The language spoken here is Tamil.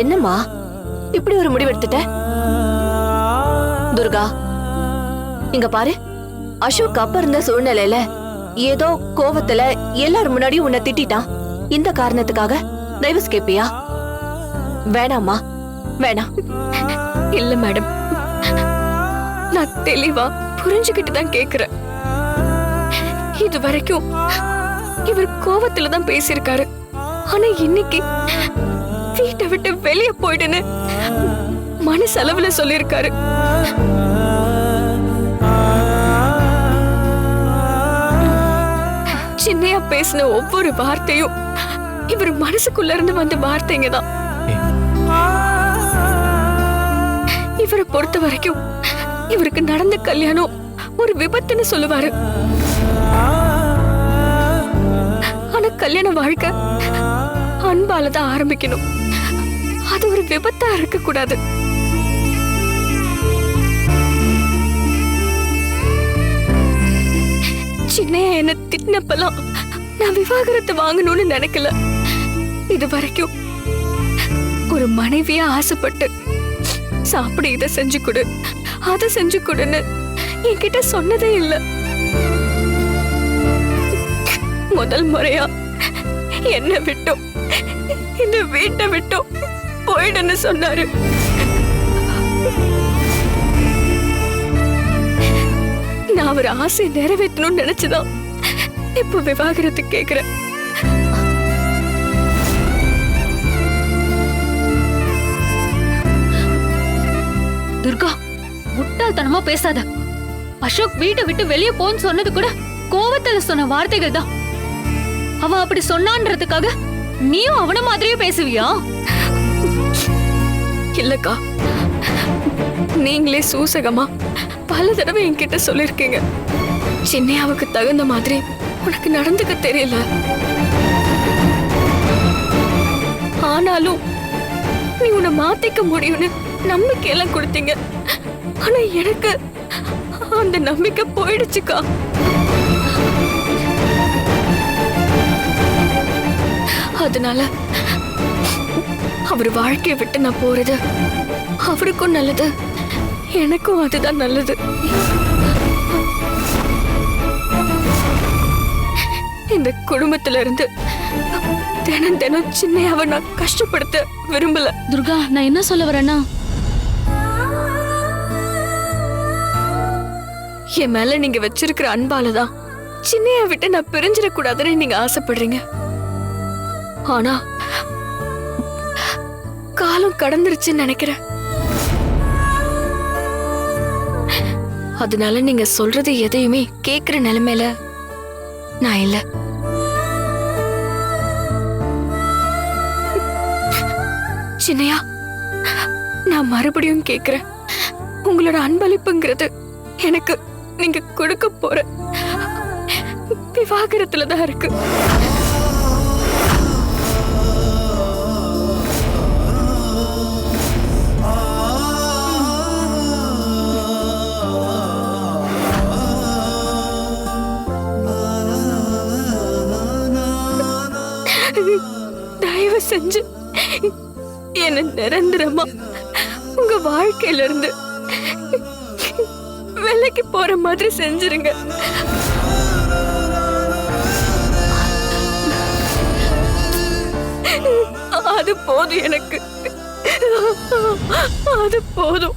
என்னம்மா? இப்படி ஒரு முடிவெடுத்துட்ட? துர்கா இங்க பாரு. அசோக் அப்ப இருந்த சூழ்நிலையில ஏதோ கோவத்துல எல்லாரும் முன்னாடியும் உன்னை திட்டான் இந்த காரணத்துக்காக டைவர்ஸ் கேப்பியா வேணாம்மா. வேணாம். இல்ல மேடம். நான் தெளிவா புரிஞ்சுக்கிட்டு தான் கேக்குறேன். இது வரைக்கும் இவர் கோவத்துல தான் பேசியிருக்காரு. ஆனா இன்னைக்கு வீட்டை விட்டு வெளிய போயிடுன்னு மனசளவுல சொல்லியிருக்காரு. சின்னையா பேசின ஒவ்வொரு வார்த்தையும் இவர் மனசுக்குள்ள இருந்து வந்த வார்த்தைங்க தான் இவரை பொறுத்த வரைக்கும் இவருக்கு நடந்த கல்யாணம் ஒரு விபத்துன்னு சொல்லுவாரு. ஆனா கல்யாண வாழ்க்கை அன்பால தான் ஆரம்பிக்கணும். அது ஒரு விபத்தா இருக்க கூடாது சின்னையா என்ன திட்டினப்பெல்லாம் நான் விவாகரத்தை வாங்கணும்னு நினைக்கல. இது வரைக்கும் ஒரு மனைவியா ஆசைப்பட்டு சாப்பிட இதை செஞ்சு கொடு அதை செஞ்சு கொடுன்னு என்கிட்ட சொன்னதே இல்ல. முதல் முறையா என்ன விட்டோம். இந்த வீட்டை விட்டோம். போயிடுன்னு சொன்னாரு. நான் அவர் ஆசை நிறைவேற்றணும்னு நினைச்சுதான் இப்ப விவாகரத்து கேக்குறேன். துர்கா முட்டாள்தனமா பேசாத. அசோக் வீட்டை விட்டு வெளியே போன்னு சொன்னது கூட கோவத்துல சொன்ன வார்த்தைகள் தான். அவன் அப்படி சொன்னான்றதுக்காக நீயும் அவன மாதிரியே பேசுவியா? இல்லக்கா. நீங்களே சூசகமா பல தடவை என்கிட்ட சொல்லிருக்கீங்க. சின்னையாவுக்கு தகுந்த மாதிரி உனக்கு நடந்துக்க தெரியல. ஆனாலும் நீ உன்னை மாத்திக்க முடியும்னு நம்பிக்கையெல்லாம் கொடுத்தீங்க. ஆனா எனக்கு அந்த நம்பிக்கை போயிடுச்சுக்கா. அதனால அவர் வாழ்க்கையை விட்டு நான் போறது அவருக்கும் நல்லது எனக்கும் அதுதான் நல்லது. இந்த குடும்பத்துல இருந்து தினம் தினம் சின்னையாவை நான் கஷ்டப்படுத்த விரும்பல. துர்கா நான் என்ன சொல்ல வரேன்னா? என் மேல நீங்க வச்சிருக்கிற அன்பாலதான் சின்னையா விட்டு நான் பிரிஞ்சிடக்கூடாதுன்னு நீங்க ஆசைப்படுறீங்க. ஆனா காலம் கடந்துருச்சுன்னு நினைக்கிறேன். அதனால நீங்க சொல்றது எதையுமே கேக்குற நிலைமையில நான் இல்ல. சின்னையா நான் மறுபடியும் கேக்குறேன். உங்களோட அன்பளிப்புங்கிறது எனக்கு நீங்க கொடுக்க போற விவாகரத்துல தான் இருக்கு. தயவு செஞ்சு என்ன நிரந்தரமா உங்க வாழ்க்கையில இருந்து வேலைக்கு போற மாதிரி செஞ்சிருங்க. அது போதும் எனக்கு. அது போதும்.